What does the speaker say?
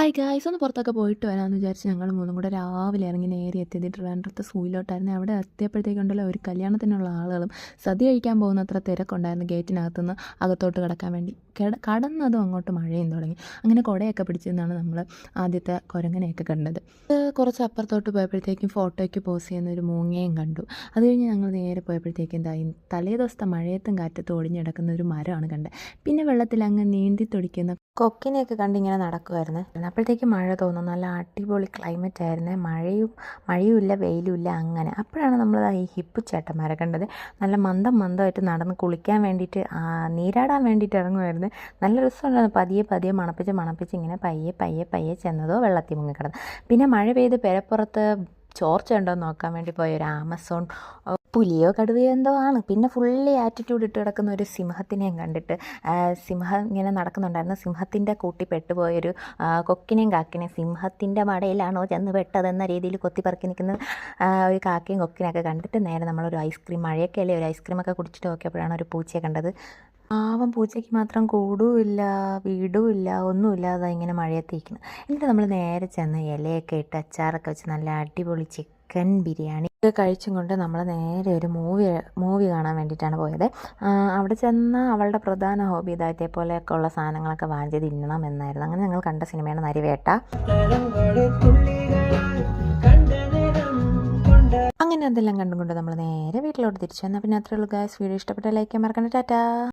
Hi guys ഒന്ന് പുറത്തൊക്കെ പോയിട്ട് വരാമെന്ന് വിചാരിച്ച് ഞങ്ങൾ മൂന്നും കൂടെ രാവിലെ ഇറങ്ങി നേരെ എത്തിയത് ട്രിവാൻഡ്രത്ത് സൂയിലോട്ടായിരുന്നു അവിടെ എത്തിയപ്പോഴത്തേക്കുണ്ടല്ലോ ഒരു കല്യാണത്തിനുള്ള ആളുകളും സദ്യ കഴിക്കാൻ പോകുന്ന അത്ര തിരക്കുണ്ടായിരുന്നു ഗേറ്റിനകത്തുനിന്ന് അകത്തോട്ട് കിടക്കാൻ വേണ്ടി. കിട കടന്നതും അങ്ങോട്ട് മഴയും തുടങ്ങി. അങ്ങനെ കുടയൊക്കെ പിടിച്ചെന്നാണ് നമ്മൾ ആദ്യത്തെ കുരങ്ങനെയൊക്കെ കണ്ടത്. കുറച്ച് അപ്പുറത്തോട്ട് പോയപ്പോഴത്തേക്കും ഫോട്ടോയ്ക്ക് പോസ് ചെയ്യുന്ന ഒരു മൂങ്ങയും കണ്ടു. അത് കഴിഞ്ഞ് ഞങ്ങൾ നേരെ പോയപ്പോഴത്തേക്കും എന്താ തലേ ദിവസത്തെ മഴയത്തും കാറ്റത്തും ഒടിഞ്ഞ് കിടക്കുന്ന ഒരു മരമാണ് കണ്ടത്. പിന്നെ വെള്ളത്തിൽ അങ്ങ് നീന്തി തുടിക്കുന്ന കൊക്കിനെയൊക്കെ കണ്ടിങ്ങനെ നടക്കുമായിരുന്നു അപ്പോഴത്തേക്ക് മഴ തോന്നും നല്ല അടിപൊളി ക്ലൈമറ്റ് ആയിരുന്നേ. മഴയും മഴയും ഇല്ല വെയിലും ഇല്ല അങ്ങനെ. അപ്പോഴാണ് നമ്മൾ ഈ ഹിപ്പ് ചേട്ടന്മാരെ കണ്ടത്. നല്ല മന്ദം മന്ദമായിട്ട് നടന്ന് കുളിക്കാൻ വേണ്ടിയിട്ട് നീരാടാൻ വേണ്ടിയിട്ട് ഇറങ്ങുമായിരുന്നു നല്ല രസമുണ്ടായിരുന്നു. പതിയെ പതിയെ മണപ്പിച്ച് മണപ്പിച്ച് ഇങ്ങനെ പയ്യെ പയ്യെ പയ്യെ ചെന്നതോ വെള്ളത്തിൽ മുങ്ങി കിടന്നു പിന്നെ മഴ പെയ്ത് പെരപ്പുറത്ത് ചോർച്ച ഉണ്ടോ എന്ന് നോക്കാൻ വേണ്ടി പോയ ഒരു ആമസോൺ പുലിയോ കടുവയോ എന്തോ ആണ്. പിന്നെ ഫുള്ളി ആറ്റിറ്റ്യൂഡ് ഇട്ട് കിടക്കുന്ന ഒരു സിംഹത്തിനെയും കണ്ടിട്ട് സിംഹം ഇങ്ങനെ നടക്കുന്നുണ്ടായിരുന്നു. സിംഹത്തിന്റെ കൂട്ടി പെട്ടുപോയൊരു കൊക്കിനെയും കാക്കിനെയും സിംഹത്തിന്റെ മടയിലാണോ ചെന്ന് പെട്ടതെന്ന രീതിയിൽ കൊത്തിപ്പറക്കി നിൽക്കുന്ന ഒരു കാക്കയും കൊക്കിനെയൊക്കെ കണ്ടിട്ട് നേരെ നമ്മളൊരു ഐസ്ക്രീം മഴയൊക്കെ അല്ലേ ഒരു ഐസ്ക്രീമൊക്കെ കുടിച്ചിട്ട് നോക്കിയപ്പോഴാണ് ഒരു പൂച്ചയെ കണ്ടത്. പാവം പൂച്ചയ്ക്ക് മാത്രം കൂടുമില്ല വീടുമില്ല ഒന്നുമില്ലാതെ ഇങ്ങനെ മഴയത്തേക്കുന്നു എന്നിട്ട് നമ്മൾ നേരെ ചെന്ന് ഇലയൊക്കെ ഇട്ട് അച്ചാറൊക്കെ വെച്ച് നല്ല അടിപൊളി ചിക്കൻ ബിരിയാണി ഒക്കെ കഴിച്ചും കൊണ്ട് നമ്മൾ നേരെ ഒരു മൂവി മൂവി കാണാൻ വേണ്ടിയിട്ടാണ് പോയത്. അവിടെ ചെന്ന് അവളുടെ പ്രധാന ഹോബി ഇതായിട്ടേ പോലെയൊക്കെ ഉള്ള സാധനങ്ങളൊക്കെ വാങ്ങിച്ച് തിന്നണം എന്നായിരുന്നു. അങ്ങനെ ഞങ്ങൾ കണ്ട സിനിമയാണ് നരിവേട്ട. അങ്ങനെ അതെല്ലാം കണ്ടുകൊണ്ട് നമ്മൾ നേരെ വീട്ടിലോട്ട് തിരിച്ചു വന്നാൽ പിന്നെ അത്രയുള്ളൂ ഗായ്സ് വീഡിയോ ഇഷ്ടപ്പെട്ട ലൈക്ക് മറക്കണ്ട. ടാറ്റാ.